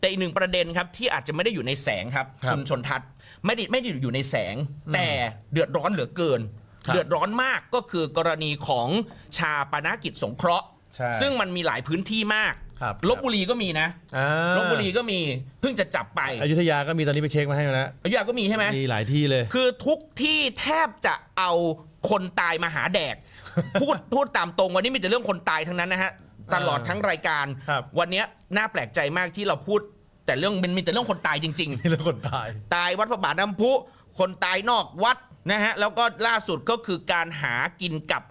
แต่อีกหนึ่งประเด็นครับที่อาจจะไม่ได้อยู่ในแสงครับครับณชนทัศน์ไม่ได้ไม่ได้อยู่ในแสง แต่เดือดร้อนเหลือเกิน ครับเดือดร้อนมากก็คือกรณีของชาปนกิจสงเคราะห์ ใช่ซึ่งมันมีหลายพื้นที่มากครับ ลบบุรีก็มีนะอ่าลบบุรีก็มีเพิ่งจะจับไปอยุธยาก็มีตอนนี้ไปเช็คมาให้แล้วอยุธยาก็มีใช่ไหม มีหลายที่เลย คือทุกที่แทบจะเอาคนตายมาหาแดก พูดพูดตามตรงวันนี้มีแต่เรื่องคนตายทั้งนั้นนะฮะ ตลอดทั้งรายการ ครับวันนี้น่าแปลกใจมากที่เราพูด แต่เรื่องมันมีแต่เรื่องคนตายจริงมีเรื่องคนตายๆตายวัดพระบาทน้ำพุ คนตายนอกวัดนะฮะแล้วก็ล่าสุดก็คือการหากินกับ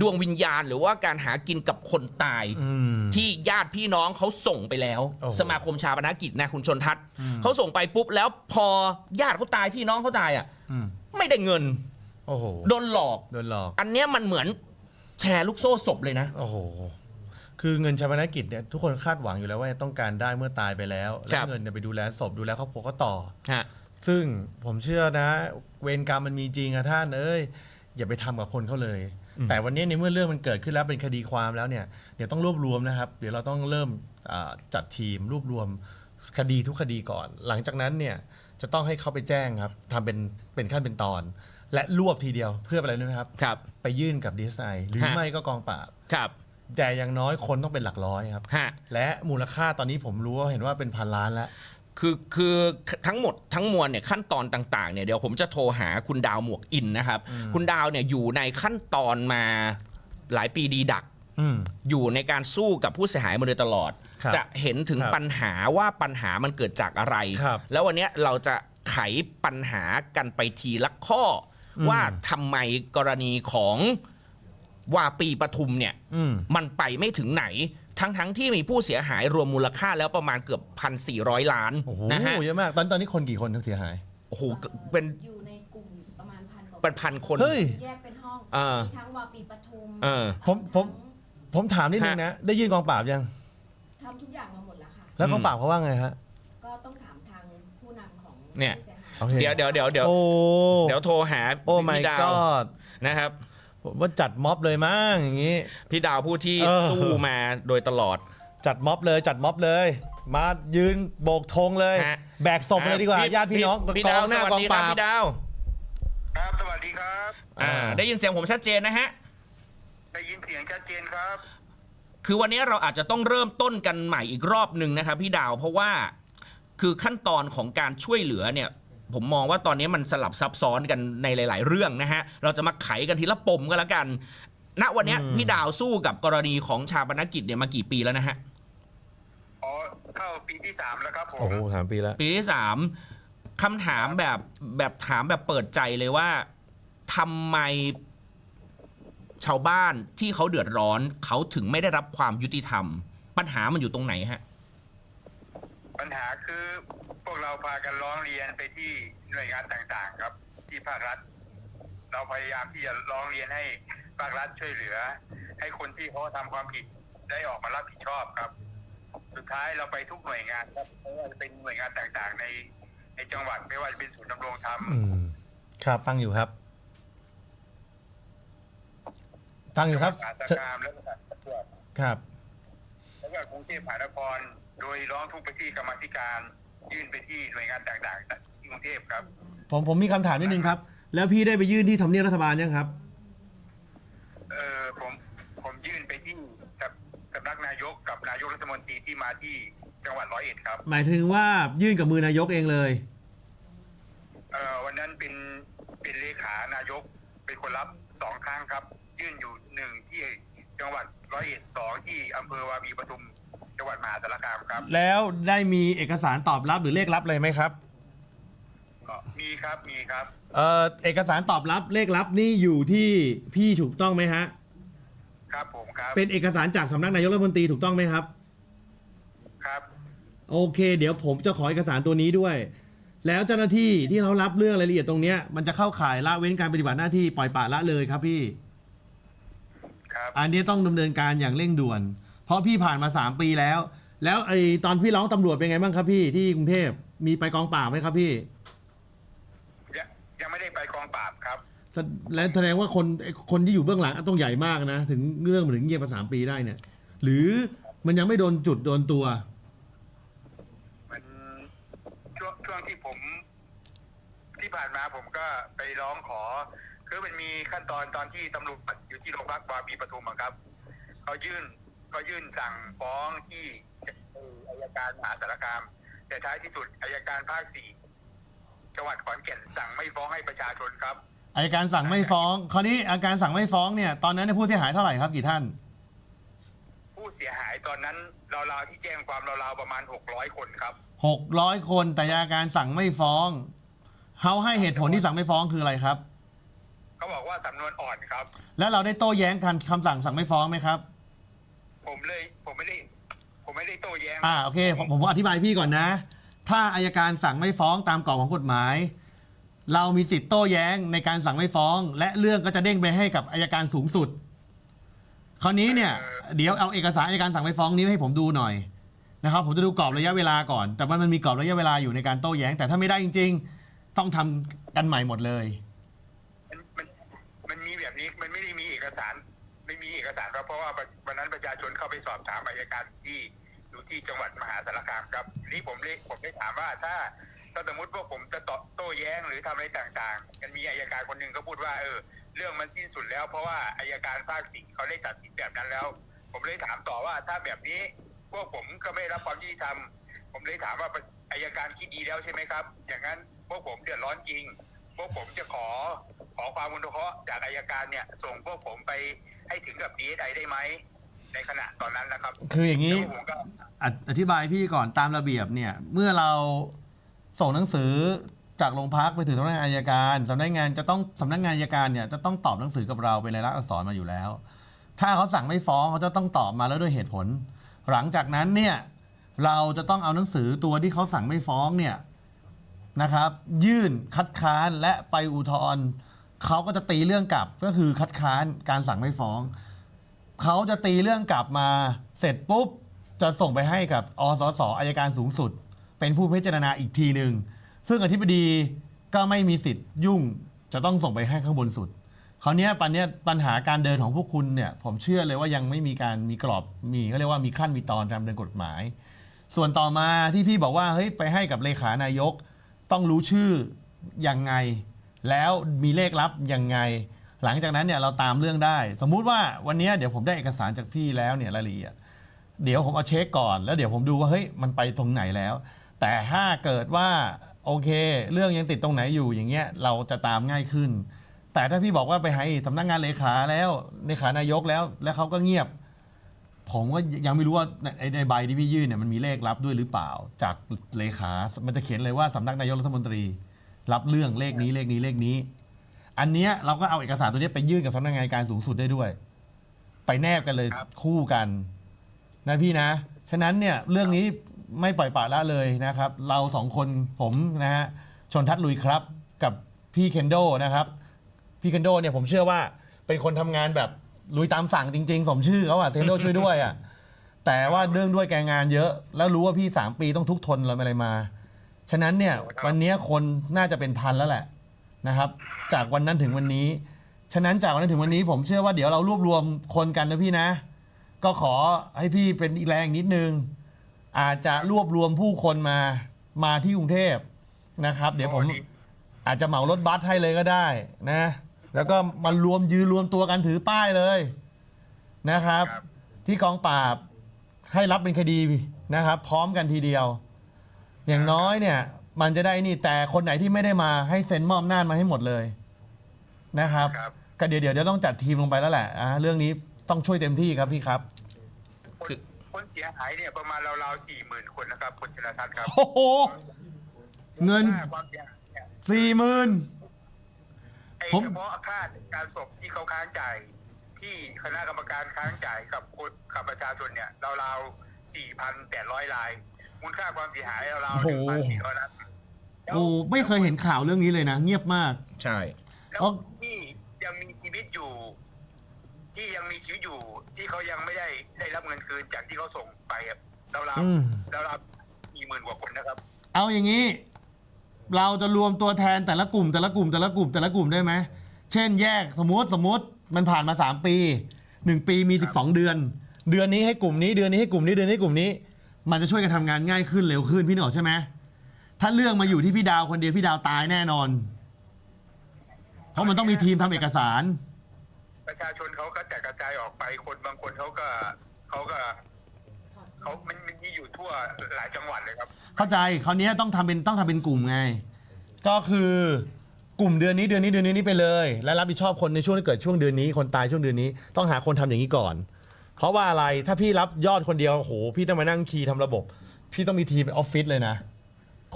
ดวงวิญญาณ หรือว่าการหากินกับคนตาย อืม ที่ญาติพี่น้องเขาส่งไปแล้ว โอ้โห สมาคมชาปนกิจนะคุณชนทัศน์เขาส่งไปปุ๊บแล้วพอญาติเขาตายพี่น้องเขาตายอะอืมไม่ได้เงินโอ้โหโดนหลอก โดนหลอก อันเนี้ยมันเหมือนแชร์ลูกโซ่ศพเลยนะ โอ้โห คือเงินชาปนกิจเนี่ยทุกคนคาดหวังอยู่แล้วว่าต้องการได้เมื่อตายไปแล้วคแล้รัวบ เงินเนี่ยไปดูแลศพดูแลครอบครัวก็ต่อ ฮะ ซึ่งผมเชื่อนะ เวรกรรมมันมีจริงอะท่านเอ้ยอย่าไปทำกับคนเขาเลย อืม แต่วันนี้ในเมื่อเรื่องมันเกิดขึ้นแล้วเป็นคดีความแล้วเนี่ยเดี๋ยวต้องรวบรวมนะครับ เดี๋ยวเราต้องเริ่มอ่าจัดทีมรวบรวมคดีทุกคดีก่อน หลังจากนั้นเนี่ยจะต้องให้เขาไปแจ้งครับทำเป็นเป็นขั้นเป็นตอน และรวบทีเดียวเพื่ออะไรรู้ไหมครับ ครับ ไปยื่นกับดีไซน์หรือฮะ ไม่ก็กองปราบ ครับ แต่อย่างน้อยคนต้องเป็นหลักร้อยครับ ฮะ และมูลค่าตอนนี้ผมรู้ว่าเห็นว่าเป็นพันล้านแล้ว คือคือทั้งหมดทั้งมวลเนี่ยขั้นตอนต่างๆเนี่ยเดี๋ยวผมจะโทรหาคุณดาวหมวกอินนะครับคุณดาวเนี่ยอยู่ในขั้นตอนมาหลายปีดีดัก อืม อยู่ในการสู้กับผู้เสียหายมาโดยตลอด ครับจะเห็นถึงครับปัญหาว่าปัญหามันเกิดจากอะไร ครับแล้ววันเนี้ยเราจะไขปัญหากันไปทีละข้ออม ว่าทำไมกรณีของ วาปีปทุมเนี่ยอืมมันไปไม่ถึงไหน ทั้งทั้งๆที่มีผู้เสียหายรวมมูลค่าแล้วประมาณเกือบพันสี่ร้อยล้านโอ้โหนะฮะเยอะมาก ตอนตอนนี้คนกี่คนที่เสียหาย โอ้โหเป็นอยู่ในกลุ่มประมาณพันกว่าเป็นพันคนเฮ้ย แยกเป็นห้องเออ มีทั้งวาปีปทุมเออ ผมผม ผมถามนิดนึงฮะนะ ได้ยื่นกองปราบยัง ทำทุกอย่างมาหมดแล้วค่ะ แล้วกองอืมปราบเขาว่าไงฮะ ก็ต้องถามทางผู้นำของเนี่ย ผู้เสียหายโอเค เดี๋ยวเดี๋ยวเดี๋ยวเดี๋ยวโอ้เดี๋ยวโทรหาโอ้ my พี่ดาว god นะครับ ผมว่าจัดม็อบเลยมั้งอย่างงี้ พี่ดาวผู้ที่เออ สู้มาโดยตลอด จัดม็อบเลยจัดม็อบเลย มายืนโบกธงเลย ฮะ แบกศพเลยดีกว่าญาติพี่น้องพี่กดาอวงหสน้าวัสกองดีปครับราบพี่ดาวครับ สวัสดีครับอ่าอ่าได้ยินเสียงผมชัดเจนนะฮะ ได้ยินเสียงชัดเจนครับ คือวันนี้เราอาจจะต้องเริ่มต้นกันใหม่อีกรอบหนึ่งนะครับพี่ดาวเพราะว่าคือขั้นตอนของการช่วยเหลือเนี่ย ผมมองว่าตอนนี้มันสลับซับซ้อนกันในหลาย ๆ เรื่องนะฮะ เราจะมาไขกันทีละปมก็แล้วกัน ณวันนี้อืม พี่ดาวสู้กับกรณีของชาปนกิจเนี่ยมากี่ปีแล้วนะฮะ อ๋อเข้าปีที่สามแล้วครับผมโอ้โหสามปีแล้ว ปีที่สามคำถามแบบแบบถามแบบเปิดใจเลยว่าทำไมชาวบ้านที่เขาเดือดร้อน เขาถึงไม่ได้รับความยุติธรรม ปัญหามันอยู่ตรงไหนฮะ ปัญหาคือพ วกเราพากันร้องเรียนไปที่หน่วยงานต่างๆ ครับ ที่ภาครัฐ เราพยายามที่จะร้องเรียนให้ภาครัฐช่วยเหลือ ให้คนที่เขาทำความผิดได้ออกมารับผิดชอบครับ สุดท้ายเราไปทุกหน่วยงานครับไม่ว่าจะเป็นหน่วยงานต่างๆ ในในจังหวัดไม่ว่าจะเป็นศูนย์ดำรงธรรมอืมครับฟังอยู่ครับฟังอยู่ครับมหาสารเชิญคามและจังหวัดประจวบครับ แล้วก็กรุงเทพมหานครโดยร้องทุกข์ไปที่กรรมาธิการ ยื่นไปที่หน่วยงานต่างๆที่กรุงเทพครับ ผมผมมีคำถามนิดนึงครับ แล้วพี่ได้ไปยื่นที่ทำเนียบรัฐบาลยังครับ เออผมผมยื่นไปที่สำสำนักนายกกับนายกรัฐมนตรีที่มาที่จังหวัดร้อยเอ็ดครับ หมายถึงว่ายื่นกับมือนายกเองเลย เออวันนั้นเป็นเป็นเลขานายกเป็นคนรับสองครั้งครับ ยื่นอยู่หนึ่งที่จังหวัดร้อยเอ็ดสองที่อำเภอวาปีปทุม จังหวัดมหาสารคามครับแล้วได้มีเอกสารตอบรับหรือเลขรับเลยไหมครับก็มีครับมีครับเอ่อเอกสารตอบรับเลขรับนี่อยู่ที่พี่ถูกต้องไหมฮะ ครับผมครับเป็นเอกสารจากสำนักนายกรัฐมนตรีถูกต้องไหมครับ ครับโอเค เดี๋ยวผมจะขอเอกสารตัวนี้ด้วย แล้วเจ้าหน้าที่ที่เขารับเรื่องรายละเอียดตรงเนี้ยมันจะเข้าข่ายละเว้นการปฏิบัติหน้าที่ปล่อยปละละเลยครับพี่ ครับอันนี้ต้องดำเนินการอย่างเร่งด่วน เพราะพี่ผ่านมา 3 ปีแล้ว แล้วไอ้ตอนพี่ร้องตำรวจเป็นไงบ้างครับพี่ที่กรุงเทพมีไปกองปราบไหมครับพี่ยังยังไม่ได้ไปกองปราบครับ แสและแสดงว่าคนไอ้คนที่อยู่เบื้องหลังต้องใหญ่มากนะ ถึงเรื่องมันถึงเงียบมาสามปีได้เนี่ย หรือมันยังไม่โดนจุดโดนตัว มันช่วงช่วงที่ผม ที่ผ่านมาผมก็ไปร้องขอ คือมันมีขั้นตอนตอนที่ตำรวจอยู่ที่โรงพักบางพลีปทุมอะครับ เขายื่น เขายื่นสั่งฟ้องที่อายการมหาสารคาม แต่ท้ายที่สุดอายการภาคสี่จังหวัดขอนแก่นสั่งไม่ฟ้องให้ประชาชนครับอายการสั่งไม่ฟ้อง คราวนี้อาการสั่งไม่ฟ้องเนี่ย ตอนนั้นเนี่ยผู้เสียหายเท่าไหร่ครับกี่ท่าน ผู้เสียหายตอนนั้นราวๆที่แจ้งความราวๆประมาณ600คนครับ600คนแต่อาการสั่งไม่ฟ้องเขาให้เหตุผลที่สั่งไม่ฟ้องคืออะไรครับเขาบอกว่าสำนวนอ่อนครับ แล้วเราได้โต้แย้งกันคำสั่งสั่งไม่ฟ้องไหมครับ ผมเลยผมไม่ได้ ผมไม่ได้โต้แย้งอ่าโอเคผมผมอธิบายพี่ก่อนนะ ถ้าอายการสั่งไม่ฟ้องตามกรอบของกฎหมาย เรามีสิทธิ์โต้แย้งในการสั่งไม่ฟ้อง และเรื่องก็จะเด้งไปให้กับอายการสูงสุด คราวนี้เนี่ย เดี๋ยวเอาเอกสารอายการสั่งไม่ฟ้องนี้ให้ผมดูหน่อยนะครับ ผมจะดูกรอบระยะเวลาก่อน แต่ว่ามันมีกรอบระยะเวลาอยู่ในการโต้แย้ง แต่ถ้าไม่ได้จริง ๆ ต้องทำกันใหม่หมดเลย มันมันมันมีแบบนี้มันไม่ได้มีเอกสารไม่มีเอกสารครับเพราะว่าวันนั้นประชาชนเข้าไปสอบถามอายการที่อยู่ที่จังหวัดมหาสารคามครับนี่ผมเลยผมได้ถามว่าถ้าถ้าสมมติว่าผมจะตอบโต้แย้งหรือทำอะไรต่างๆมันมีอายการคนหนึ่งก็พูดว่าเออเรื่องมันสิ้นสุดแล้ว เพราะว่าอายการภาคสี่เขาได้ตัดสินแบบนั้นแล้ว ผมเลยถามต่อว่าถ้าแบบนี้พวกผมก็ไม่รับความยุติธรรมผมเลยถามว่าอายการคิดดีแล้วใช่ไหมครับ อย่างนั้นพวกผมเดือดร้อนจริง วกผมจะขอขอความอนุเคราะห์จากอายการเนี่ย ส่งพวกผมไปให้ถึงกับดีไอได้ไหมในขณะตอนนั้นนะครับคืออย่างนี้ แล้วผมก็ออธิบายพี่ก่อนตามระเบียบเนี่ย เมื่อเราส่งหนังสือจากโรงพักไปถึงสำนักงานอายการสำนักงานจะต้องสำนักงานอายการเนี่ยจะต้องตอบหนังสือกับเราเป็นลายลักษณ์อักษรมาอยู่แล้ว ถ้าเขาสั่งไม่ฟ้องเขาจะต้องตอบมาแล้วด้วยเหตุผล หลังจากนั้นเนี่ยเราจะต้องเอาหนังสือตัวที่เขาสั่งไม่ฟ้องเนี่ย นะครับ ยื่นคัดค้านและไปอุทธรณ์เขาก็จะตีเรื่องกลับก็คือคัดค้านการสั่งไม่ฟ้อง เขาจะตีเรื่องกลับมาเสร็จปุ๊บ จะส่งไปให้กับอสสอายการสูงสุด เป็นผู้พิจารณาอีกทีหนึ่งซึ่งอธิบดีก็ไม่มีสิทธิ์ยุ่งจะต้องส่งไปให้ข้างบนสุดคราวนี้ปัญเนี้ยปัญหาการเดินของพวกคุณเนี่ยผมเชื่อเลยว่ายังไม่มีการมีกรอบมีก็เรียกว่ามีขั้นมีตอนตามเดินกฎหมาย ส่วนต่อมาที่พี่บอกว่าเฮ้ยไปให้กับเลขานายก ต้องรู้ชื่อยังไง แล้วมีเลขลับยังไง หลังจากนั้นเนี่ยเราตามเรื่องได้ สมมุติว่าวันนี้เดี๋ยวผมได้เอกสารจากพี่แล้วเนี่ยรายละเอียด เดี๋ยวผมเอาเช็คก่อนแล้วเดี๋ยวผมดูว่าเฮ้ยมันไปตรงไหนแล้ว แต่ถ้าเกิดว่าโอเค เรื่องยังติดตรงไหนอยู่อย่างเงี้ยเราจะตามง่ายขึ้น แต่ถ้าพี่บอกว่าไปให้สำนักงานเลขาแล้วเลขานายกแล้ว แล้วเขาก็เงียบ ผมก็ยังไม่รู้ว่าในในใบที่พี่ยื่นเนี่ยมันมีเลขลับด้วยหรือเปล่า จากเลขา มันจะเขียนเลยว่าสำนักนายกรัฐมนตรี รับเรื่องเลขนี้เลขนี้เลขนี้ อันเนี้ยเราก็เอาเอกสารตัวเนี้ยไปยื่นกับสำนักงานการสูงสุดได้ด้วย ไปแนบกันเลยครับ คู่กันนะพี่นะ ฉะนั้นเนี่ยเรื่องนี้ไม่ปล่อยปละละเลยนะครับ เราสองคนผมนะฮะชนทัศน์ลุยครับกับพี่เคนโดนะครับ พี่เคนโดเนี่ยผมเชื่อว่าเป็นคนทำงานแบบ ลุยตามสั่งจริง ๆ สมชื่อเขาอะเคนโดช่วยด้วยอะแต่ว่าเรื่องด้วยแกงานเยอะ แล้วรู้ว่าพี่สามปีต้องทุกข์ทนอะไรมา ฉะนั้นเนี่ยวันนี้คนน่าจะเป็นพันแล้วแหละนะครับ จากวันนั้นถึงวันนี้ ฉะนั้นจากวันนั้นถึงวันนี้ผมเชื่อว่าเดี๋ยวเรารวบรวมคนกันนะพี่นะ ก็ขอให้พี่เป็นอีกแรงนิดนึง อาจจะรวบรวมผู้คนมามาที่กรุงเทพนะครับ เดี๋ยวผมอาจจะเหมารถบัสให้เลยก็ได้นะ แล้วก็มารวมยืนรวมตัวกันถือป้ายเลยนะครับ ครับที่กองปราบให้รับเป็นคดีนะครับ พร้อมกันทีเดียว อย่างน้อยเนี่ย มันจะได้นี่แต่คนไหนที่ไม่ได้มาให้เซ็นมอบหน้าจมาให้หมดเลยนะครับครับ ก็เดี๋ยวเดี๋ยวเดี๋ยวต้องจัดทีมลงไปแล้วแหละอะเรื่องนี้ต้องช่วยเต็มที่ครับพี่ครับ คนคือ คนเสียหายเนี่ยประมาณราวๆสี่หมื่นคนนะครับคนชนทัศน์ครับโอ้โห เงินค่าความเสียหายเนี่ยสี่หมื่น ไอ้ผม เฉพาะค่าจัดการศพที่เขาค้างจ่ายที่คณะกรรมการค้างจ่ายกับคนกับประชาชนเนี่ยราวๆสี่พันแปดร้อยราย มูลค่าความเสียหายราวๆหนึ่งพันสี่ร้อยล้านแล้วโอ้ไม่เคยเห็นข่าวเรื่องนี้เลยนะ เงียบมาก ใช่ แล้วอ๋อ ที่ยังมีชีวิตอยู่ ที่ยังมีชีวิตอยู่ ที่เขายังไม่ได้ได้รับเงินคืนจากที่เขาส่งไปอะราวอืม ๆราวๆมีหมื่นกว่าคนนะครับ เอาอย่างนี้ เราจะรวมตัวแทนแต่ละกลุ่มแต่ละกลุ่มแต่ละกลุ่มแต่ละกลุ่มได้ไหมเช่นแยกสมมติสมมติมันผ่านมาสามปีหนึ่งปีมีสิบสองเดือน เดือนนี้ให้กลุ่มนี้เดือนนี้ให้กลุ่มนี้เดือนนี้ให้กลุ่มนี้ มันจะช่วยกันทำงานง่ายขึ้นเร็วขึ้นพี่หนกออกใช่ไหมถ้าเรื่องมาอยู่ที่พี่ดาวคนเดียวพี่ดาวตายแน่นอน เพราะมันต้องมีทีมทำเอกสาร ประชาชนเขาก็แตกกระจายออกไปคนบางคนเขาก็เขาก็ เขามันมีอยู่ทั่วหลายจังหวัดเลยครับ เข้าใจคราวนี้ต้องทำเป็นต้องทำเป็นกลุ่มไง ก็คือกลุ่มเดือนนี้เดือนนี้เดือนนี้นี้ไปเลย และรับผิดชอบคนในช่วงที่เกิดช่วงเดือนนี้ คนตายช่วงเดือนนี้ต้องหาคนทำอย่างนี้ก่อน เพราะว่าอะไรถ้าพี่รับยอดคนเดียวโอ้โหพี่ต้องมานั่งคีย์ทำระบบ พี่ต้องมีทีมเป็นออฟฟิศเลยนะ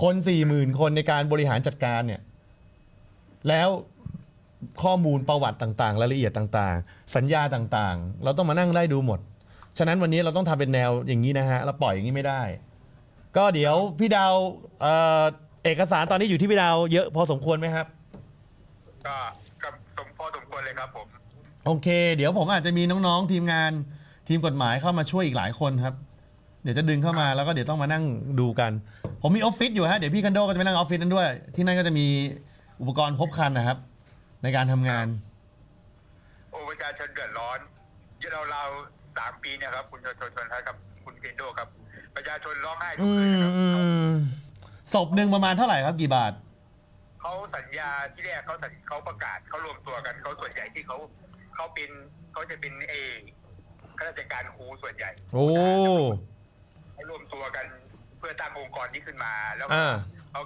คนสี่หมื่นคนในการบริหารจัดการเนี่ย แล้วข้อมูลประวัติต่างๆ รายละเอียดต่างๆ สัญญาต่างๆ เราต้องมานั่งไล่ดูหมด ฉะนั้นวันนี้เราต้องทำเป็นแนวอย่างนี้นะฮะเราปล่อยอย่างนี้ไม่ได้ ก็เดี๋ยวพี่ดาวเอ่อเอกสารตอนนี้อยู่ที่พี่ดาวเยอะพอสมควรไหมครับ ก็ก็สมพอสมควรเลยครับผม โอเค เดี๋ยวผมอาจจะมีน้องๆทีมงานทีมกฎหมายเข้ามาช่วยอีกหลายคนครับ เดี๋ยวจะดึงเข้ามาแล้วก็เดี๋ยวต้องมานั่งดูกัน ผมมีออฟฟิศอยู่ฮะเดี๋ยวพี่คันโดก็จะไปนั่งออฟฟิศนั้นด้วย ที่นั่นก็จะมีอุปกรณ์ครบครันนะครับ ในการทำงาน โอ้ประชาชนเดือดร้อน เราเราสามปีเนี่ยครับ คุณชนชนชนครับ คุณเคนโดครับ ประชาชนร้องไห้ทุอืกคืนมนะครับอืมศพหนึ่งประมาณเท่าไหร่ครับกี่บาทเขาสัญญาที่แรกเขาสัญเขาประกาศเขารวมตัวกันเขาส่วนใหญ่ที่เขาเขาเป็นเขาจะเป็นเอข้าราชการครูส่วนใหญ่ โอ้เขารวมตัวกันเพื่อตั้งองค์กรนี้ขึ้นมา แล้วอ่าเขา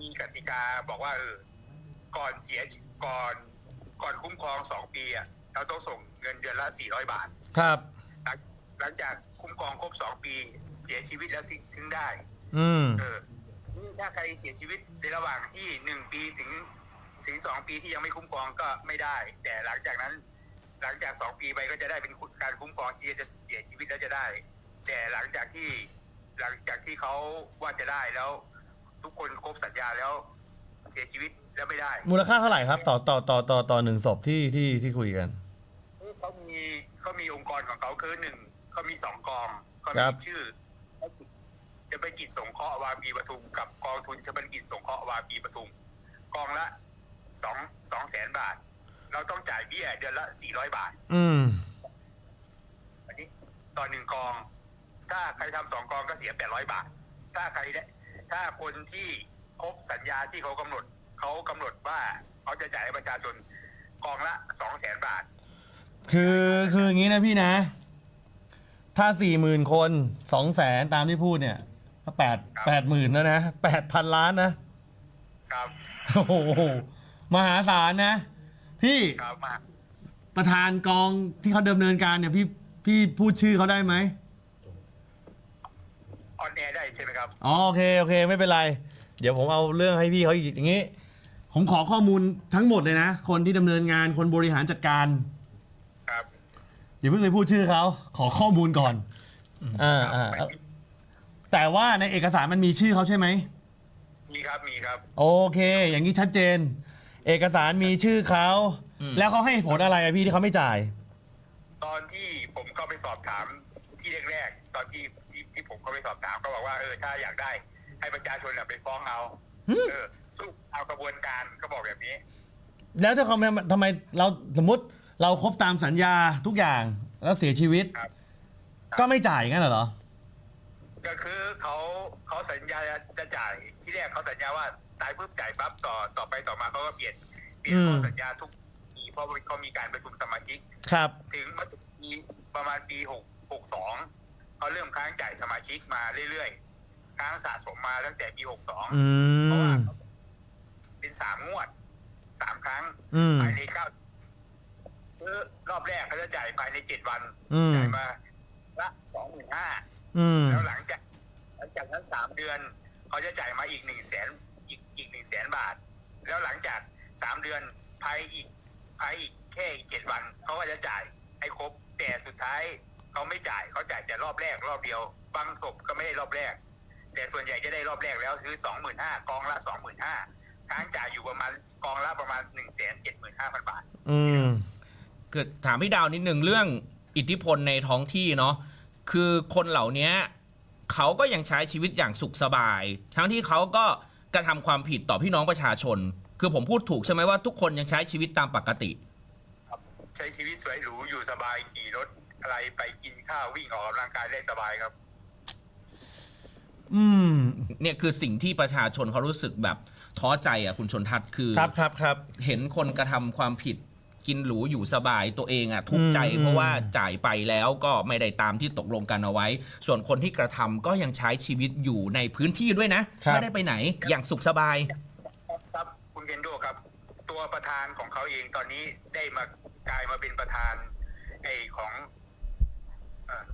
มีกติกาบอกว่าเออก่อนเสียก่อนก่อนคุ้มครองสองปีอะ เราต้องส่งเงินเดือนละสี่ร้อยบาท ครับหลังหลังจากคุ้มครองครบสองปีเสียชีวิตแล้วถึงถึงได้ อืม เออนี่ถ้าใครเสียชีวิตในระหว่างที่หนึ่งปีถึงถึงสองปีที่ยังไม่คุ้มครองก็ไม่ได้ แต่หลังจากนั้น หลังจากสองปีไปก็จะได้เป็นการคุ้มครองที่จะเสียชีวิตแล้วจะได้ แต่หลังจากที่หลังจากที่เขาว่าจะได้แล้ว ทุกคนครบสัญญาแล้ว เสียชีวิตแล้วไม่ได้ มูลค่าเท่าไหร่ครับ ต่อต่อต่อต่อต่อหนึ่งศพที่ที่ที่คุยกัน เขามีเขามีองค์กรของเขาคือหนึ่งเขามีสองกองเขาครัมีบชื่อจะเป็นกิจสงเคราะห์วาปีปทุม กับกองทุนจะเป็นกิจสงเคราะห์วาปีปทุม กองละสองสองแสนบาท เราต้องจ่ายเบี้ยเดือนละสี่ร้อยบาท อืมอันนี้ต่อหนึ่งกอง ถ้าใครทำสองกองก็เสียแปดร้อยบาท ถ้าใครได้ถ้าคนที่ครบสัญญาที่เขากำหนด เขากำหนดว่าเขาจะจ่ายให้ประชาชนกองละสองแสนบาท คือคืออย่างนี้นะพี่นะ ถ้าสี่หมื่นคนสองแสนตามที่พูดเนี่ยก็แปดครับแปดหมื่นแล้วนะแปดพันล้านนะครับโอ้โหมหาศาลนะ พี่ครับมาประธานกองที่เขาดำเนินการเนี่ยพี่พี่พูดชื่อเขาได้ไหมออนแอร์ได้ใช่ไหมครับอ๋อโอเคโอเคไม่เป็นไร เดี๋ยวผมเอาเรื่องให้พี่เขาอีกอย่างนี้ ผมขอข้อมูลทั้งหมดเลยนะ คนที่ดำเนินงานคนบริหารจัดการครับ อย่าเพิ่งไปพูดชื่อเขาขอข้อมูลก่อนอ่าอ่าแต่ว่าในเอกสารมันมีชื่อเขาใช่ไหมมีครับมีครับ โอเค อย่างนี้ชัดเจน เอกสารมีชื่อเขาอืมแล้วเขาให้เหตุผลอะไรอะพี่ที่เขาไม่จ่าย ตอนที่ผมเข้าไปสอบถามที่แรกๆตอนที่ที่ที่ผมเข้าไปสอบถามก็บอกว่าเออถ้าอยากได้ ให้ประชาชนน่ะไปฟ้องเอาหืมเออสู้เอากระบวนการเขาบอกแบบนี้ แล้วถ้าเขาไม่ทำไมเราสมมติ เราครบตามสัญญาทุกอย่างแล้วเสียชีวิต ครับ ก็ไม่จ่ายงั้นเหรอ ก็คือเขาเขาสัญญาจะจ่ายที่แรกเขาสัญญาว่าตายปุ๊บจ่ายปั๊บต่อต่อไปต่อมาเขาก็เปลี่ยนเปลี่ยนอืม ข้อสัญญาทุกปีเพราะว่าเขามีการประชุมสมาชิก ครับ ถึงมาถึงปีประมาณปีหกหกสองเขาเริ่มค้างจ่ายสมาชิกมาเรื่อยๆค้างสะสมมาตั้งแต่ปีหกสองอืเพราะม ว่าเป็นสามงวดสามครั้งอืม ภายในเก้า คือรอบแรกเขาจะจ่ายภายในเจ็ดวันอืมจ่ายมาละสองหมื่นห้าอืมแล้วหลังจากหลังจากนั้นสามเดือนเขาจะจ่ายมาอีกหนึ่งแสนอีกอีกหนึ่งแสนบาท แล้วหลังจากสามเดือนภายอีกภายอีกแค่อีกเจ็ดวันเขาก็จะจ่ายให้ครบแต่สุดท้ายเขาไม่จ่ายเขาจ่ายแต่รอบแรกรอบเดียวบางศพก็ไม่ได้รอบแรก แต่ส่วนใหญ่จะได้รอบแรกแล้วซื้อสองหมื่นห้ากองละสองหมื่นห้าค้างจ่ายอยู่ประมาณกองละประมาณหนึ่งแสนเจ็ดหมื่นห้าพันบาท อืม เกิดถามพี่ดาวนิดหนึ่งเรื่องอิทธิพลในท้องที่เนาะคือคนเหล่านี้เขาก็ยังใช้ชีวิตอย่างสุขสบาย ทั้งที่เขาก็กระทำความผิดต่อพี่น้องประชาชน คือผมพูดถูกใช่ไหมว่าทุกคนยังใช้ชีวิตตามปกติใช้ชีวิตสวยหรูอยู่สบายขี่รถอะไรไปกินข้าววิ่งออกกำลังกายได้สบายครับ อืม เนี่ยคือสิ่งที่ประชาชนเขารู้สึกแบบท้อใจอะคุณชนทัศน์คือ ครับครับครับ เห็นคนกระทำความผิด กินหรูอยู่สบายตัวเองอะทุกข์ใจอืมเพราะว่าจ่ายไปแล้วก็ไม่ได้ตามที่ตกลงกันเอาไว้ ส่วนคนที่กระทำก็ยังใช้ชีวิตอยู่ในพื้นที่ด้วยนะ ไม่ได้ไปไหนอย่างสุขสบาย ครับคุณเคนโดครับ ตัวประธานของเขาเองตอนนี้ได้มากลายมาเป็นประธานไอของเอ่อ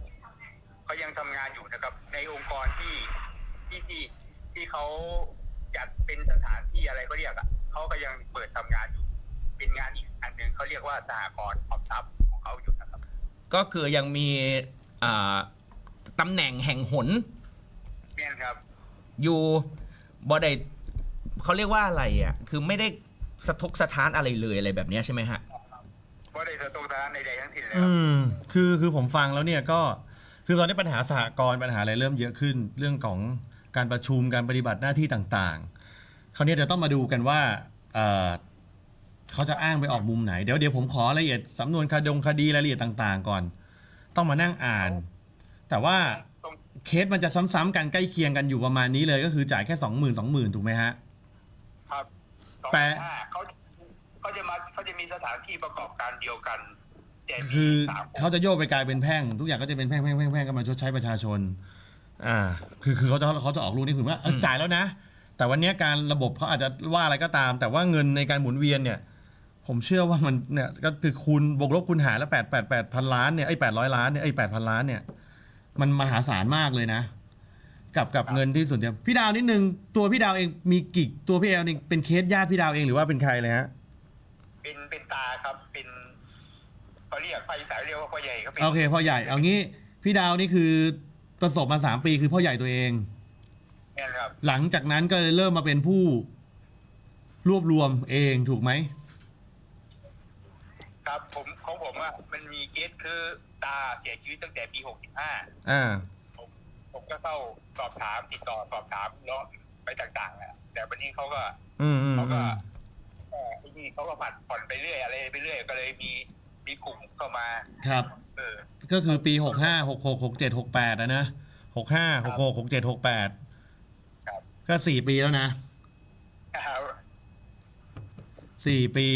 เขายังทำงานอยู่นะครับ ในองค์กรที่ที่ที่ที่เขาจัดเป็นสถานที่อะไรก็เรียกอะเขาก็ยังเปิดทำงานอยู่ เป็นงานอีกอันหนึ่งเขาเรียกว่าสหกรณ์ออมทรัพย์ของเขาอยู่นะครับ ก็คือยังมีอ่าตำแหน่งแห่งหนเนี่ยครับ อยู่บอได้เขาเรียกว่าอะไรอะ คือไม่ได้สะทกสะท้านอะไรเลยอะไรแบบเนี้ยใช่ไหมฮะ ว่าได้สะทกสะท้านใดๆทั้งสิ้นเลยคอืรับ มคือคือผมฟังแล้วเนี่ยก็คือตอนนี้ปัญหาสหกรณ์ปัญหาอะไรเริ่มเยอะขึ้น เรื่องของการประชุมการปฏิบัติหน้าที่ต่างๆ คราวนี้เดี๋ยวต้องมาดูกันว่าเอ่อ เขาจะอ้างไปออกมุมไหน เดี๋ยวเดี๋ยวผมขอรายละเอียดสำนวนคดงคดีรายละเอียดต่าง ๆ ก่อน ต้องมานั่งอ่าน แต่ว่าเคสมันจะซ้ำๆกันใกล้เคียงกันอยู่ประมาณนี้เลยก็คือจ่ายแค่สองหมื่นสองหมื่นถูกไหมฮะ ครับสองแปลห้าเขาเขาจะมาเขาจะมีสถานที่ประกอบการเดียวกัน แต่มีคือสามเขาจะโยกไปกลายเป็นแพ่ง ทุกอย่างก็จะเป็นแพ่งแพ่งแพ่งแพ่งก็มาชดใช้ประชาชน อ่า คือคือเขาจะเขาจะออกลูกนี่คือว่าเอออืมจ่ายแล้วนะ แต่วันเนี้ยการระบบเขาอาจจะว่าอะไรก็ตาม แต่ว่าเงินในการหมุนเวียนเนี่ย ผมเชื่อว่ามันเนี่ยก็คือคูณบวกลบคูณหารแล้วแปดแปดแปดพันล้านเนี่ยไอ้แปดร้อยล้านเนี่ยไอ้แปดพันล้านเนี่ยมันมหาศาลมากเลยนะ กับกับเงินที่ส่วนเดียวพี่ดาวนิดนึงตัวพี่ดาวเองมีกี่ตัวพี่แอลนี่เป็นเคสญาติพี่ดาวเองหรือว่าเป็นใครเลยฮะเป็นเป็นตาครับเป็นเขาเรียกภาคอีสานเรียกว่าพ่อใหญ่เขาเป็นโอเคพ่อใหญ่เอางี้พี่ดาวนี่คือประสบมาสามปีคือพ่อใหญ่ตัวเอง เนี่ยครับ หลังจากนั้นก็เลยเริ่มมาเป็นผู้รวบรวมเองถูกไหม ครับผมของผมอะมันมีเคสคือตาเสียชีวิตตั้งแต่ปีหกสิบห้าอ่าผมก็เข้าสอบถามติดต่อสอบถามแล้วไปต่างๆแหละแต่วันนี้เขาก็อืมอืมเขาอืก็มเอ่อไอ้นี่เขาก็ผัดผ่อนไปเรื่อยอะไรไปเรื่อยก็เลยมีมีกลุ่มเข้ามา ครับ เออ ก็คือปีหกห้าหกหกหกเจ็ดหกแปดอะนะหกห้าหกหกหกเจ็ดหกแปดครับ ก็สี่ปีแล้วนะสี่ปี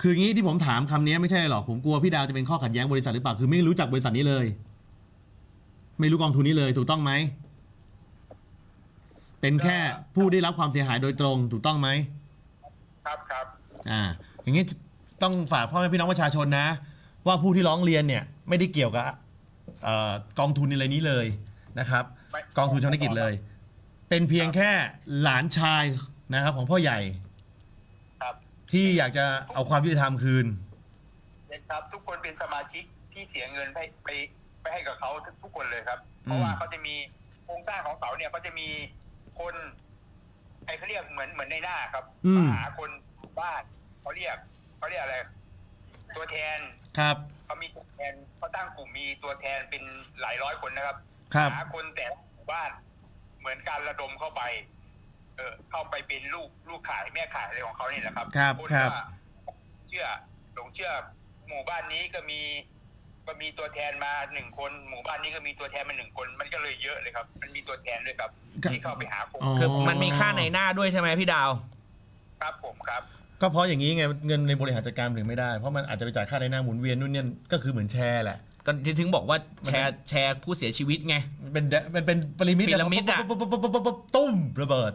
คืองี้ที่ผมถามคำนี้ไม่ใช่หรอก ผมกลัวพี่ดาวจะเป็นข้อขัดแย้งบริษัทหรือเปล่า คือไม่รู้จักบริษัทนี้เลย ไม่รู้กองทุนนี้เลย ถูกต้องไหม เป็นแค่ผู้ได้รับความเสียหายโดยตรง ถูกต้องไหม ครับครับ อ่า อย่างนี้ต้องฝากพ่อแม่พี่น้องประชาชนนะ ว่าผู้ที่ร้องเรียนเนี่ย ไม่ได้เกี่ยวกับเออกองทุนอะไรนี้เลยนะครับ ไม่ กองทุนชนกิจเลย เป็นเพียงแค่หลานชายนะครับของพ่อใหญ่ครับ ที่อยากจะเอาความยุติธรรมคืนครับ ทุกคนเป็นสมาชิกที่เสียเงินไปไปไปให้กับเขาทุกคนเลยครับ เพอืราะมว่าเขาจะมีโครงสร้างของเขาเนี่ยเขาจะมีคนไอ้เขาเรียกเหมือนเหมือนในหน้าครับอืม มาหาคนบ้านเขาเรียกเขาเรียกอะไร ตัวแทนครับ เขามีตัวแทนเขาตั้งกลุ่มมีตัวแทนเป็นหลายร้อยคนนะครับครับ หาคนแต่ละหมู่บ้านเหมือนการระดมเข้าไป เออเข้าไปเป็นลูกลูกขายแม่ขายอะไรของเขานี่แหละครับครับนครับ ว่าเชื่อหลงเชื่อหมู่บ้านนี้ก็มีก็มีตัวแทนมาหนึ่งคน หมู่บ้านนี้ก็มีตัวแทนมาหนึ่งคน มันก็เลยเยอะเลยครับ มันมีตัวแทนด้วยครับที่เข้าไปหาผมอ๋อคือมันมีค่าในหน้าด้วยใช่ไหมพี่ดาว ครับผมครับ ก็เพราะอย่างนี้ไงเงินในบริหารจัดการถึงไม่ได้ เพราะมันอาจจะไปจ่ายค่าในหน้าหมุนเวียนนู่นเนี่ยก็คือเหมือนแชร์แหละ ก็ที่ถึงบอกว่าแชร์แชร์ผู้เสียชีวิตไง มันเป็นมันเป็นปริมิตพีระมิดอะ ปุ๊บปุ๊บปุ๊บปุ๊บปุ๊บปุ๊บตุ้มระเบิด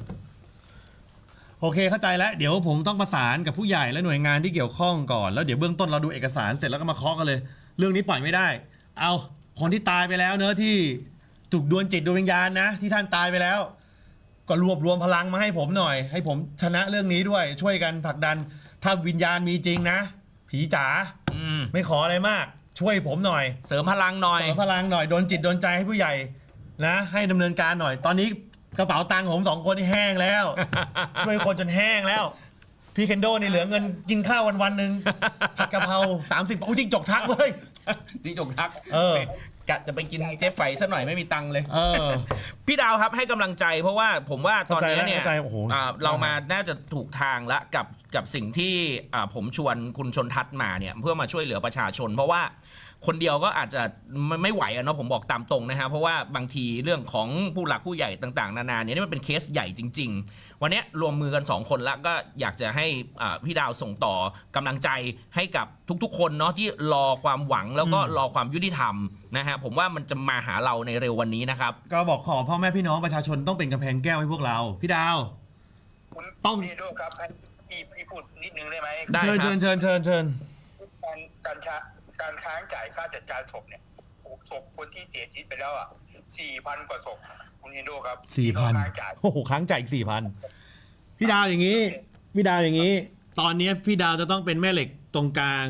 โอเคเข้าใจแล้ว เดี๋ยวผมต้องประสานกับผู้ใหญ่และหน่วยงานที่เกี่ยวข้องก่อน แล้วเดี๋ยวเบื้องต้นเราดูเอกสารเสร็จแล้วก็มาเคาะกันเลย เรื่องนี้ปล่อยไม่ได้ เอาคนที่ตายไปแล้วเนอะที่ถูกดวลจิตดวงวิญญาณนะ ที่ท่านตายไปแล้ว ก็รวบรวมพลังมาให้ผมหน่อย ให้ผมชนะเรื่องนี้ด้วย ช่วยกันผลักดัน ถ้าวิญญาณมีจริงนะ ผีจ๋าอืมไม่ขออะไรมาก ช่วยผมหน่อย เสริมพลังหน่อยเสริมพลังหน่อยโดนจิตโดนใจให้ผู้ใหญ่นะ ให้ดำเนินการหน่อย ตอนนี้ กระเป๋าตังค์ของผมสองคนนี่แห้งแล้ว ช่วยคนจนแห้งแล้ว พี่เคนโดนี่เหลือเงินกินข้าววันวันๆหนึ่งผัดกะเพราสามสิบโอ้จริงจกทักเว้ยจิงจกทักเออ กะจะไปกินเจ๊ไฝซะหน่อยไม่มีตังค์เลย เออ พี่ดาวครับให้กำลังใจเพราะว่าผมว่าตอนนี้เนี่ยเข้าใจแล้วเข้าใจโอ้โห อ่าเรามาน่าจะถูกทางละกับกับสิ่งที่อ่าผมชวนคุณชนทัศน์มาเนี่ยเพื่อมาช่วยเหลือประชาชน เพราะว่า คนเดียวก็อาจจะไม่ไม่ไหวอะเนาะผมบอกตามตรงนะฮะเพราะว่าบางทีเรื่องของผู้หลักผู้ใหญ่ต่างๆ นานาเนี่ยนี่มันเป็นเคสใหญ่จริง ๆ วันเนี้ยรวมมือกัน 2 คนละก็อยากจะให้อ่าพี่ดาวส่งต่อกำลังใจให้กับทุกๆ คนเนาะที่รอความหวังแล้วก็อืมรอความยุติธรรมนะฮะผมว่ามันจะมาหาเราในเร็ววันนี้นะครับ ก็บอกขอพ่อแม่พี่น้องประชาชนต้องเป็นกำแพงแก้วให้พวกเราพี่ดาวคุณต้องพี่โดครับให้พี่พี่พูดนิดนึงได้ไหมได้เชิญครับเชิญเชิญเชิญเชิญการการชะ การค้างจ่ายค่าจัดการศพเนี่ยศพคนที่เสียชีวิตไปแล้วอะสี่พันกว่าศพคุณเฮนโดครับสี่พันที่ต้องค้างจ่าย โอ้โหค้างจ่ายอีกสี่พันพี่ดาวอย่างนี้ พี่ดาวอย่างนี้ ตอนนี้พี่ดาวจะต้องเป็นแม่เหล็กตรงกลาง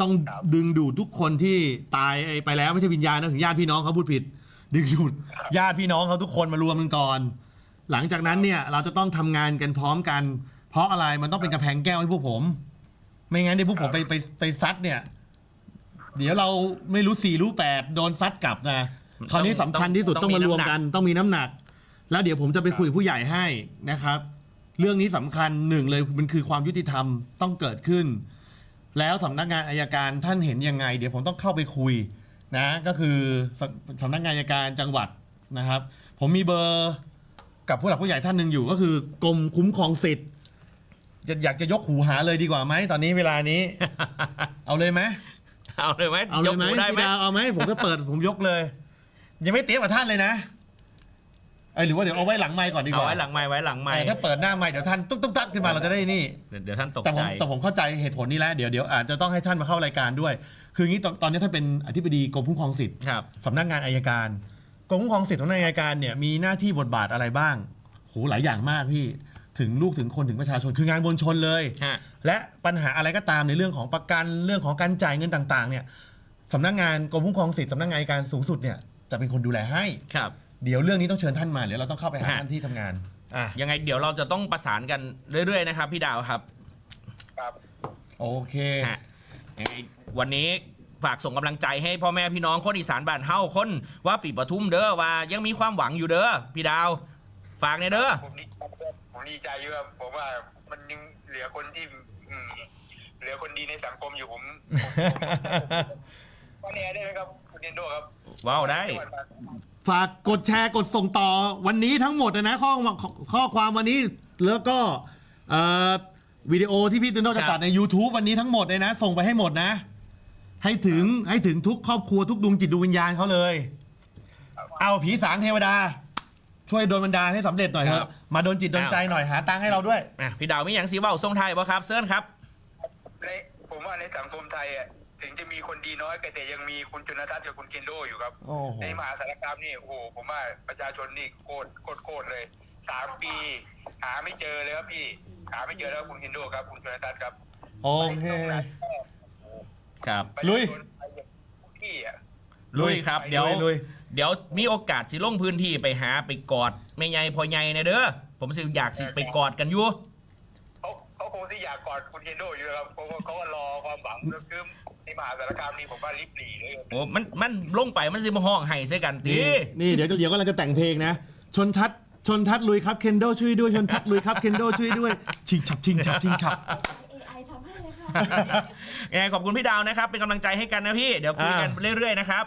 ต้องดึงดูดทุกคนที่ตายไปแล้วไม่ใช่วิญญาณนะถึงญาติพี่น้องเขาพูดผิด ดึงดูดญาติพี่น้องเขาทุกคนมารวมกันก่อน หลังจากนั้นเนี่ยเราจะต้องทำงานกันพร้อมกัน เพราะอะไรมันต้องเป็นกระแพงแก้วให้พวกผม ไม่งั้นเดี๋ยวพวกผมไปไปไปซัดเนี่ย เดี๋ยวเราไม่รู้สี่รู้แปดโดนซัดกลับนะคราวนี้สำคัญที่สุดต้ต้อองงมีมารวมน้ำหนักกันต้องมีน้ำหนัก แล้วเดี๋ยวผมจะไปคุยกับผู้ใหญ่ให้นะครับ เรื่องนี้สำคัญหนึ่งเลยมันคือความยุติธรรมต้องเกิดขึ้น แล้วสำนักงานอายการท่านเห็นยังไง เดี๋ยวผมต้องเข้าไปคุยนะก็คือสำสำนักงานอายการจังหวัดนะครับ ผมมีเบอร์กับผู้หลักผู้ใหญ่ท่านหนึ่งอยู่ก็คือกรมคุ้มครองสิทธิ์จะอยากจะยกหูหาเลยดีกว่าไหมตอนนี้เวลานี้ เอาเลยไหม เอาเลยไหมเอาเลยไหมกหูได้ไหมพี่ดาวเอาไหมผมจะเปิด ผมยกเลย ยังไม่เตรียมกับท่านเลยนะเอยหรือว่าเดี๋ยวเอาไว้หลังไมค์ก่อนดีกเอาว่าไว้หลังไม้ไว้หลังไม้เออถ้าเปิดหน้าไมค์เดี๋ยวท่านตุ๊กตุ๊กตักขึ้นมาเราจะได้นี่ เดี๋ยวเดี๋ยวท่านตกแต่ผใจ มแต่ผมเข้าใจเหตุผลนี้แล้วเดี๋ยวเดี๋ยวอาจจะต้องให้ท่านมาเข้ารายการด้วย คืออย่างนี้ตอนตอนนี้ท่านเป็นอธิบดีกรมคุ้มครองสิทธิ์ครับ สำนักงานอายการกรมคุ้มครองสิทธิ์ของนายอายการเนี่ยมีหน้าที่บทบาทอะไรบ้างโหหลายอย่างมากพี่ ถึงลูกถึงคนถึงประชาชนคืองานบนชนเลย ฮะ และปัญหาอะไรก็ตามในเรื่องของประกันเรื่องของการจ่ายเงินต่างๆเนี่ยสำนักงานกรมคุ้มครองสิทธิ์สำนักงานอัยการสูงสุดเนี่ยจะเป็นคนดูแลให้ ครับ เดี๋ยวเรื่องนี้ต้องเชิญท่านมาเดี๋ยวเราต้องเข้าไปหาฮะท่านที่ทำงานอะยังไงเดี๋ยวเราจะต้องประสานกันเรื่อยๆนะครับ พี่ดาวครับครับ โอเค ฮะยังไงวันนี้ฝากส่งกำลังใจให้พ่อแม่พี่น้องคนอีสานบ้านเฮาคนว่าปีปทุมเด้อว่ายังมีความหวังอยู่เด้อพี่ดาว ฝากในอยเด้อ ผมดี ผมดีใจอยู่ครับผมว่ามันยังเหลือคนที่อืมเหลือคนดีในสังคมอยู่ผมผมแน่ได้ไหมครับคุณเฮนโดครับว้าวได้จังหวัดฝากกดแชร์กดส่งต่อวันนี้ทั้งหมดนะข้อข้อความวันนี้แล้วก็เอ่อวิดีโอที่พี่ตุนโนจะตัดใน YouTube วันนี้ทั้งหมดเลยนะ ส่งไปให้หมดนะ ให้ถึงให้ถึงทุกครอบครัวทุกดวงจิตดวงวิญญาณเขาเลย เอาผีสางเทวดา ช่วยโดนบันดาลให้สำเร็จหน่อยเถครัอะบ มาโดนจิตโดนใจหน่อยหาตังค์ให้เราด้วย อะพี่ดาวมีอย่างสีเว้าทรงไทยบ่ครับเซิร์นครับ ในผมว่าในสังคมไทยอะถึงจะมีคนดีน้อยแต่ยังมีคุณจุนทัศน์กับคุณเคนโดอยู่ครับ โอ้โห ในมหาสารคามนี่โอ้โหผมว่าประชาชนนี่โคตรโคตรโคตรเลยสามปี หาไม่เจอเลยครับพี่ หาไม่เจอแล้วคุณเคนโดครับ คุณจุนทัศน์ครับโอเคครับ ประลุชายชนไปทุกที่อะลุยครับเดี๋ยว ลุย เดี๋ยวมีโอกาสสิลงพื้นที่ไปหาไปกอดแม่ใหญ่พ่อใหญ่นะเด้อผมสิอยากสิไปกอดกันอยู่เขาเขาคงที่อยากกอดคุณเคนโดอยู่แล้วครับเขาก็เขาก็รอความหวังคือในมหาสารคามนี่ผมว่าลิบหลีเลยโอ้มันมันลงไปมันสิมาห้องไห้ใส่กันตีนี่นี่เดี๋ยวเดี๋ยวกำลังจะแต่งเพลงนะ ชนทัศน์ชนทัศน์ลุยครับเคนโดช่วยด้วยชนทัศน์ลุยครับเคนโดช่วยด้วย ชิงฉับชิงฉับชิงฉับ AI ทำให้เลยค่ะ ยังไงขอบคุณพี่ดาวนะครับ เป็นกำลังใจให้กันนะพี่ เดี๋ยวคุยกันอ่าเรื่อยๆนะครับ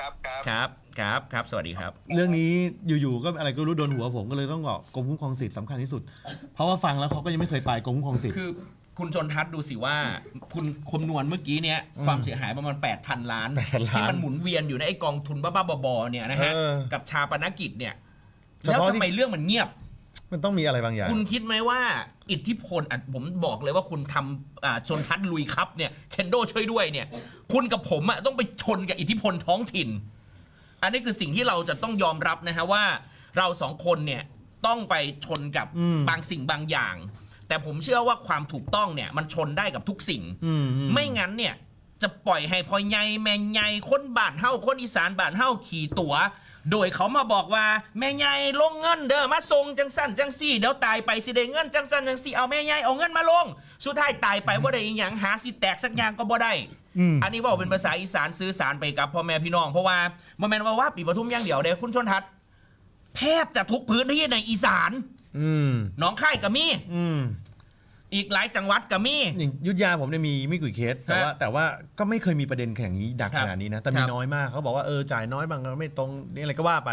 ครับครับครับครับครับ สวัสดีครับ เรื่องนี้อยู่ๆก็อะไรก็รู้โดนหัวผมก็เลยต้องบอกกรมคุ้มครองสิทธิ์สำคัญที่สุด เพราะว่าฟังแล้วเขาก็ยังไม่เคยไปกรมคุ้มครองสิทธิ์คือคุณชนทัศน์ดูสิว่า คุณคำนวณเมื่อกี้เนี้ยความเสียหายประมาณ 8,000 ล้าน 8,000ล้านที่มันหมุนเวียนอยู่ในไอ้กองทุนบ้าๆบอๆเนี่ยนะฮะเออกับชาปนกิจเนี่ย เฉแล้วพาะทำที่ไมเรื่องมันเงียบ มันต้องมีอะไรบางอย่าง คุณคิดไหมว่าอิทธิพลอะผมบอกเลยว่าคุณทำอ่าชนทัศน์ลุยครับเนี่ยเคนโดช่วยด้วยเนี่ย คุณกับผมอะต้องไปชนกับอิทธิพลท้องถิ่น อันนี้คือสิ่งที่เราจะต้องยอมรับนะฮะว่า เราสองคนเนี่ยต้องไปชนกับอืม บางสิ่งบางอย่าง แต่ผมเชื่อว่าความถูกต้องเนี่ยมันชนได้กับทุกสิ่ง อืมอืไม่งั้นเนี่ยจะปล่อยให้พอใหญ่แม่ใหญ่คนบ้านเฮาคนอีสานบ้านเฮาขี่ตัว โดยเขามาบอกว่าแม่ใหญ่ลงเงินเด้อมาส่งจังสั้นจังสี่เดี๋ยวตายไปสิได้เงินจังสั้นจังสี่เอาแม่ใหญ่เอาเงินมาลง สุดท้ายตายไปว่าได้อีหยังหาสิแตกสักอย่างก็บ่ได้อืม อันนี้บอกเป็นภาษาอีสานสื่อสารไปกับพ่อแม่พี่น้องเพราะว่าบ่แม่นว่าว่าปีปทุมอย่างเดียวเด้คุณชนทัศน์แทบจะทุกพื้นที่ในอีสานอืม หนองค่ายก็มี อืม อีกหลายจังหวัดก็มี อย่างยุทธยาผมเนี่ยมีไม่กี่เคสแต่ว่าแต่ว่าก็ไม่เคยมีประเด็นอย่างนี้ดักครับขนาดนี้นะ แต่มีครับน้อยมากเขาบอกว่าเออจ่ายน้อยบางก็ไม่ตรงนี่อะไรก็ว่าไป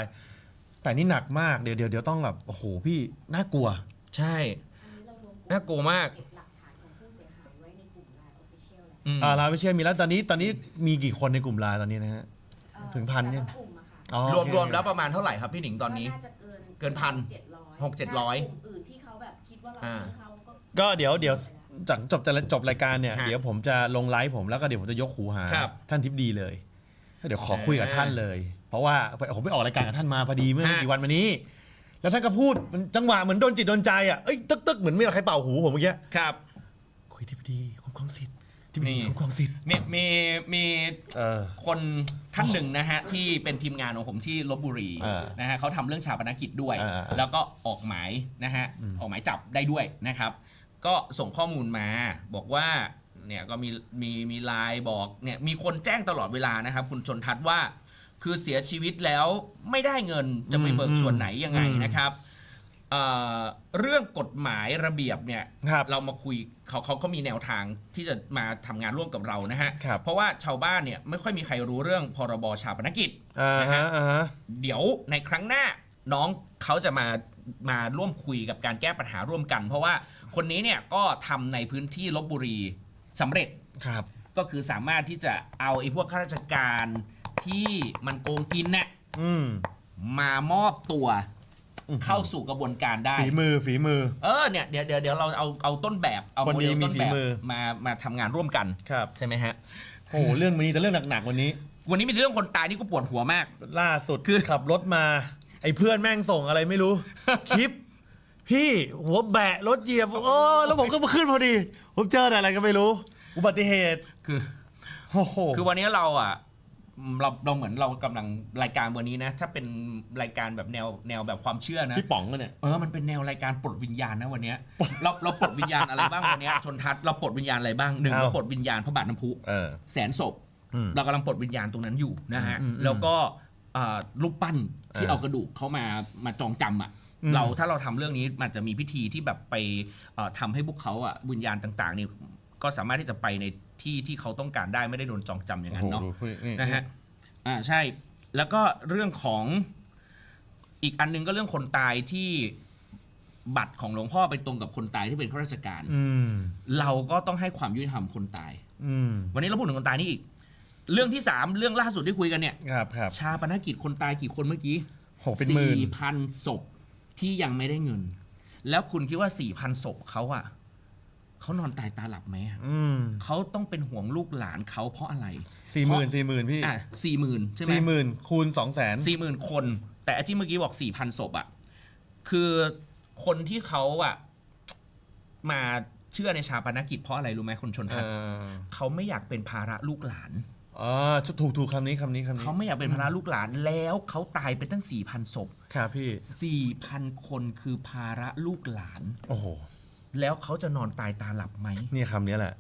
แต่นี่หนักมากเดี๋ยวเดี๋ยวเดี๋ยวต้องแบบโอ้โหพี่น่ากลัว ใช่อันนี้เรารวมน่ากลัวมาก เก็บหลักฐานของผู้เสียหายไว้ในกลุ่มไลน์ Official แล้วอืมอ่าเราไม่เชื่อมีแล้วตอนนี้ตอนนี้มีกี่คนในกลุ่มไลน์ตอนนี้นะฮะ เอ่อถึงพันเนี่ย แต่ละกลุ่มอะค่ะอ๋อรวมโอเค รวมแล้วประมาณเท่าไหร่ครับพี่หนิงตอนนี้ ก็าจะเกินเกินพันเจ็ดร้อยหกเจ็ดร้อยกลุ่มอื่นที่เขาแบบคิดว่าเราอ่าเลี้ยงเขา ก็ก็เดี๋ยวเดี๋ยวจากจบแต่ละจบรายการเนี่ยฮะเดี๋ยวผมจะลงไลฟ์ผมแล้วก็เดี๋ยวผมจะยกหูหาครับท่านทิพดีเลยแล้วเดี๋ยวขอคุยกับท่านเลย เพราะว่าผมไปออกรายการกับท่านมาพอดีเมื่อไม่กี่วันมานี้ แล้วท่านก็พูดมันจังหวะเหมือนโดนจิตโดนใจอะเอ้ยตึกตึกเหมือนไม่มีใครเป่าหูผมเมื่อกี้ครับ คุยทิพดีคุ้มครองสิทธิ์ทิพดีนี่ คุ้มครองสิทธิ์มีมีมีเออ คนท่านหนึ่งนะฮะ ที่เป็นทีมงานของผมที่ลบบุรีอ่านะฮะเขาทำเรื่องชาปนกิจด้วย อ่าแล้วก็ออกหมายนะฮะอืมออกหมายจับได้ด้วยนะครับ ก็ส่งข้อมูลมาบอกว่าเนี่ยก็มีมีมีไลน์บอกเนี่ยมีคนแจ้งตลอดเวลานะครับ คุณชนทัศน์ว่า คือเสียชีวิตแล้วไม่ได้เงินจะไปเบิกส่วนไหนยังไงนะครับเอ่อเรื่องกฎหมายระเบียบเนี่ยครับเรามาคุยเขาเขาก็มีแนวทางที่จะมาทำงานร่วมกับเรานะฮะ ครับเพราะว่าชาวบ้านเนี่ยไม่ค่อยมีใครรู้เรื่องพรบชาปนกิจ อ่านะฮะฮะอ่าฮะ เดี๋ยวในครั้งหน้าน้องเขาจะมามาร่วมคุยกับการแก้ปัญหาร่วมกัน เพราะว่า คนนี้เนี่ยก็ทำในพื้นที่ลบบุรีสำเร็จ ครับ ก็คือสามารถที่จะเอาไอ้พวกข้าราชการที่มันโกงกินเนี่ยอืมมามอบตัวอื้อหือเข้าสู่กระบวนการได้ ฝีมือฝีมือ เออเนี่ยเดี๋ยวเดี๋ยวเดี๋ยวเราเอาเอาต้นแบบเอาคนโมดีเดลมีต้นฝีแบบมือ มามาทำงานร่วมกันครับ ใช่ไหมฮะ โอ้โหเรื่องวันนี้แต่เรื่องหนักๆวันนี้ วันนี้มีเรื่องคนตายนี่ก็ปวดหัวมาก ล่าสุดคือขับรถมา ไอ้เพื่อนแม่งส่งอะไรไม่รู้ คลิป พี่หัวแบะรถเหยียบโอ้แล้วผมก็มาขึ้นพอดี ผมเจออะไรก็ไม่รู้ อุบัติเหตุคือ โอ้โห คือวันนี้เราอะเราเราเหมือนเรากำลังรายการวันนี้นะ ถ้าเป็นรายการแบบแนวแนวแบบความเชื่อนะพี่ป๋องก็เนี่ย เออมันเป็นแนวรายการปลดวิญญาณนะวันเนี้ยเราเราปลดวิญญาณอะไรบ้างวันเนี้ยชนทัศน์เราปลดวิญญาณอะไรบ้างหนึ่งเอาเราปลดวิญญาณพระบาทน้ำพุเออ แสนศพ อืม เรากำลังปลดวิญญาณตรงนั้นอยู่นะฮะ อืมอืมแล้วก็อ่ารูปปั้นที่เออเอากระดูกเขามามาจองจำอะอืม เราถ้าเราทำเรื่องนี้มันจะมีพิธีที่แบบไปเอ่อทำให้พวกเขาอะวิญญาณต่างๆนี่ก็สามารถที่จะไปในที่ที่เขาต้องการได้ไม่ได้โดนจองจำอย่างนั้นเนาะโอ้โหนี่นะฮะอ่าใช่แล้วก็เรื่องของอีกอันหนึงก็เรื่องคนตายที่บัตรของหลวงพ่อไปตรงกับคนตายที่เป็นข้าราชการอืมเราก็ต้องให้ความยุติธรรมคนตายอืมวันนี้เราพูดถึงคนตายนี่อีก เรื่องที่สามเรื่องล่าสุดที่คุยกันเนี่ยครับครับชาปนกิจคนตายกี่คนเมื่อกี้หกเป็นหมื่นสี่พันศพ ที่ยังไม่ได้เงิน แล้วคุณคิดว่าสี่พันศพเขาอะเขานอนตายตาหลับไหมอะอืมเขาต้องเป็นห่วงลูกหลานเขาเพราะอะไรสี่หมื่นสี่หมื่นพี่อะสี่หมื่นใช่ไหม สี่หมื่นคูณสองแสน สี่หมื่นคน แต่ไอ้ที่เมื่อกี้บอกสี่พันศพอะคือคนที่เขาอะมาเชื่อในชาปนกิจเพราะอะไรรู้ไหมคนชนเอทัศน์อเขาไม่อยากเป็นภาระลูกหลาน อ๋อถูกถูกคำนี้คำนี้คำนี้เขาไม่อยากเป็นภาระลูกหลานแล้วเขาตายไปตั้งสี่พันศพครับพี่สี่พันคนคือภาระลูกหลาน โอ้โห แล้วเขาจะนอนตายตาหลับไหมนี่คำนี้แหละ